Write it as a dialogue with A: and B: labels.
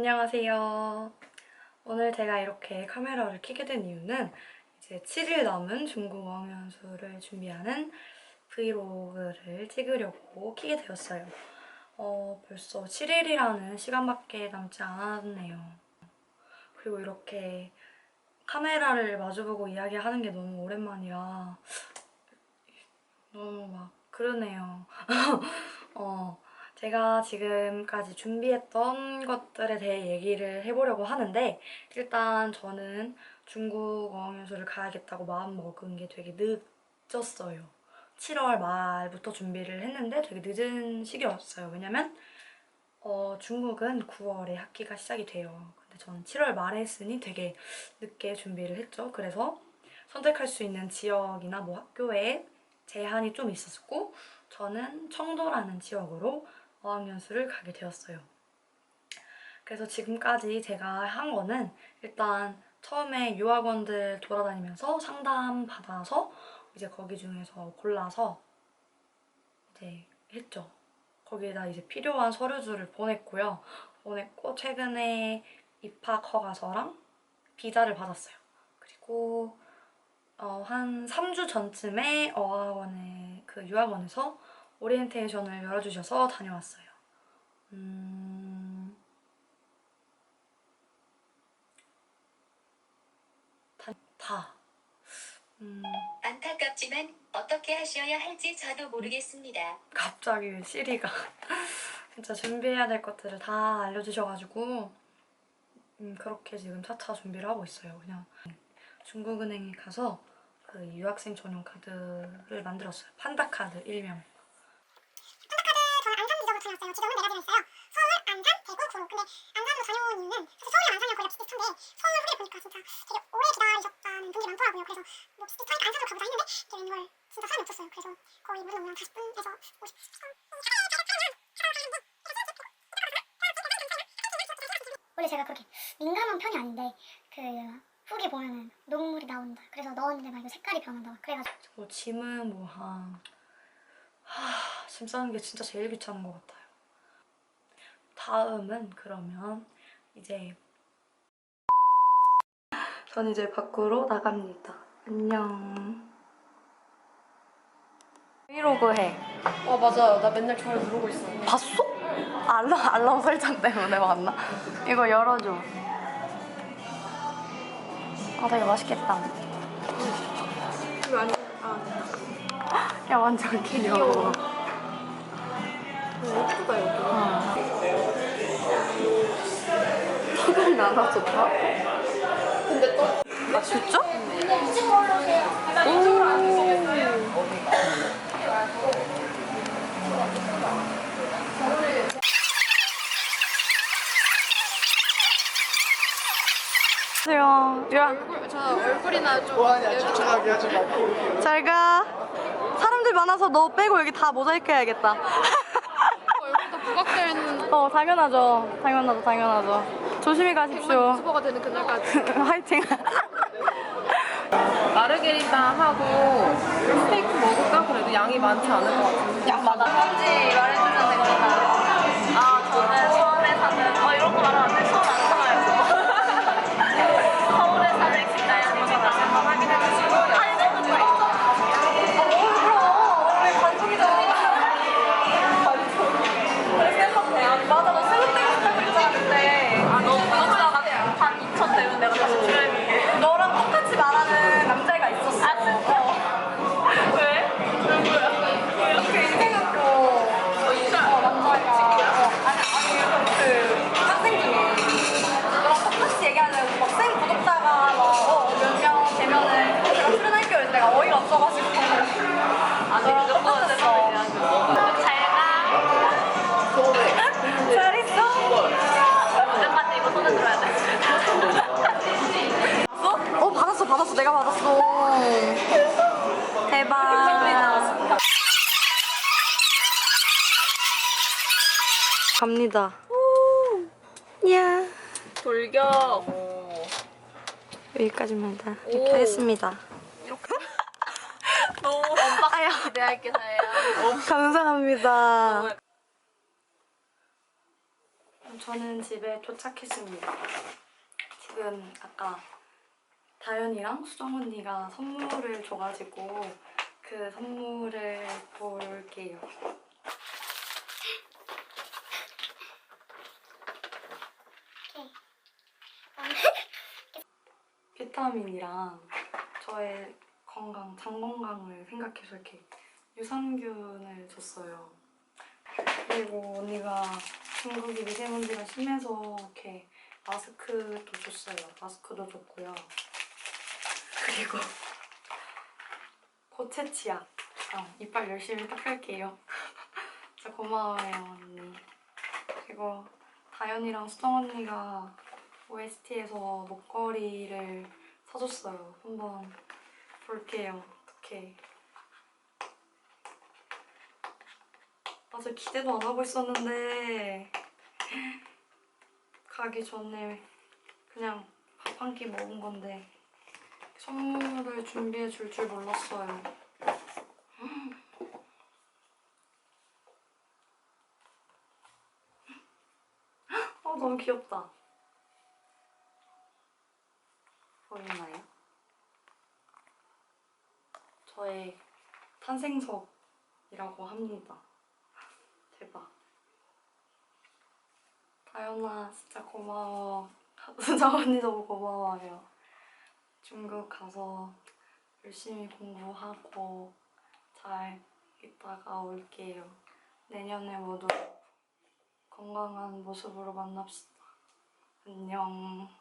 A: 안녕하세요. 오늘 제가 이렇게 카메라를 켜게 된 이유는 이제 7일 남은 중국 어 학연수를 준비하는 브이로그를 찍으려고 켜게 되었어요. 어, 벌써 7일이라는 시간밖에 남지 않았네요. 그리고 이렇게 카메라를 마주보고 이야기하는 게 너무 오랜만이라 너무 막 그러네요. 어, 제가 지금까지 준비했던 것들에 대해 얘기를 해보려고 하는데 일단 저는 중국 어학연수를 가야겠다고 마음 먹은 게 되게 늦었어요. 7월 말부터 준비를 했는데 되게 늦은 시기였어요. 왜냐면 어, 중국은 9월에 학기가 시작이 돼요. 근데 저는 7월 말에 했으니 되게 늦게 준비를 했죠. 그래서 선택할 수 있는 지역이나 뭐 학교에 제한이 좀 있었고 저는 청도라는 지역으로 어학연수를 가게 되었어요. 그래서 지금까지 제가 한 거는 일단 처음에 유학원들 돌아다니면서 상담 받아서 이제 거기 중에서 골라서 이제 했죠. 거기에다 이제 필요한 서류들을 보냈고요. 보냈고 최근에 입학 허가서랑 비자를 받았어요. 그리고 어, 한 3주 전쯤에 어학원에 그 유학원에서 오리엔테이션을 열어주셔서 다녀왔어요. 음... 다, 다. 음,
B: 안타깝지만 어떻게 하셔야 할지 저도 모르겠습니다.
A: 갑자기 시리가 진짜 준비해야 될 것들을 다 알려주셔가지고 음, 그렇게 지금 차차 준비를 하고 있어요. 그냥 중국은행에 가서 그 유학생 전용 카드를 만들었어요. 판다 카드 일명.
C: 저는 안산 리저버트 나왔 네 가지가 있어요. 서울, 안산, 대구, 구로. 근데 안산으로 다녀온 이유는 사실 서울이랑 안산이랑 거리가 비슷비슷한데 서울 후기를 보니까 진짜 되게 오래 기다리셨다는 분들이 많더라고요. 그래서 뭐 비슷하니까 안산으로 가보자 했는데 되게 웬걸 진짜 사람이 없었어요. 그래서 거의 무료 운영 40분에서 50분.
D: 원래 제가 그렇게 민감한 편이 아닌데 그 후기 보면은 녹물이 나온다. 그래서 넣었는데 막 이거 색깔이 변한다. 막 그래가지고
A: 뭐 짐은 뭐한 하, 짐 싸는 게 진짜 제일 귀찮은 것 같아요. 다음은 그러면 이제 전 이제 밖으로 나갑니다. 안녕. 브이로그 해.
E: 어 맞아요. 나 맨날 좋아요 누르고 있어.
A: 봤어? 알람 알람 설정 때문에 봤나? 이거 열어줘. 아 되게 맛있겠다.
E: 이거 아니 아
A: 야 완전 귀여워.
E: 예쁘다 여기.
A: 화가 나나 좋다.
E: 근데 또
A: 아 진짜? 안녕하세요. 야,
E: 얼굴 저 얼굴이나 좀 여기
A: 잘 가. 사람들 많아서 너 빼고 여기 다 모자이크 해야겠다.
E: 얼굴도 부각되어 있는
A: 어, 당연하죠. 당연하죠, 당연하죠. 조심히 가십시오.
E: 유튜버가 되는 그날까지.
A: 화이팅.
F: 마르게리따 하고 스테이크 먹을까? 그래도 양이 많지 않을 것 같은데.
A: 양 많아. 갑니다. 야.
E: 돌격.
A: 여기까지만 다 이렇게 하겠습니다.
E: 너무
A: 아야.
E: 기대할게 사야.
A: 감사합니다. 저는 집에 도착했습니다. 지금 아까 다현이랑 수정 언니가 선물을 줘가지고 그 선물을 볼게요. 비타민이랑 저의 건강, 장 건강을 생각해서 이렇게 유산균을 줬어요. 그리고 언니가 중국이 미세먼지가 심해서 이렇게 마스크도 줬어요. 마스크도 줬고요. 그리고 고체 치약. 아, 이빨 열심히 닦을게요. 진짜 고마워요, 언니. 그리고 다현이랑 수정 언니가 OST에서 목걸이를 사줬어요. 한번 볼게요. 어떻게. 아직 기대도 안 하고 있었는데 가기 전에 그냥 밥 한 끼 먹은 건데 선물을 준비해 줄 줄 몰랐어요. 어 너무 귀엽다. 보이나요? 저의 탄생석이라고 합니다. 대박. 다현아 진짜 고마워. 수정 언니 너무 고마워요. 중국 가서 열심히 공부하고 잘 있다가 올게요. 내년에 모두 건강한 모습으로 만납시다. 안녕.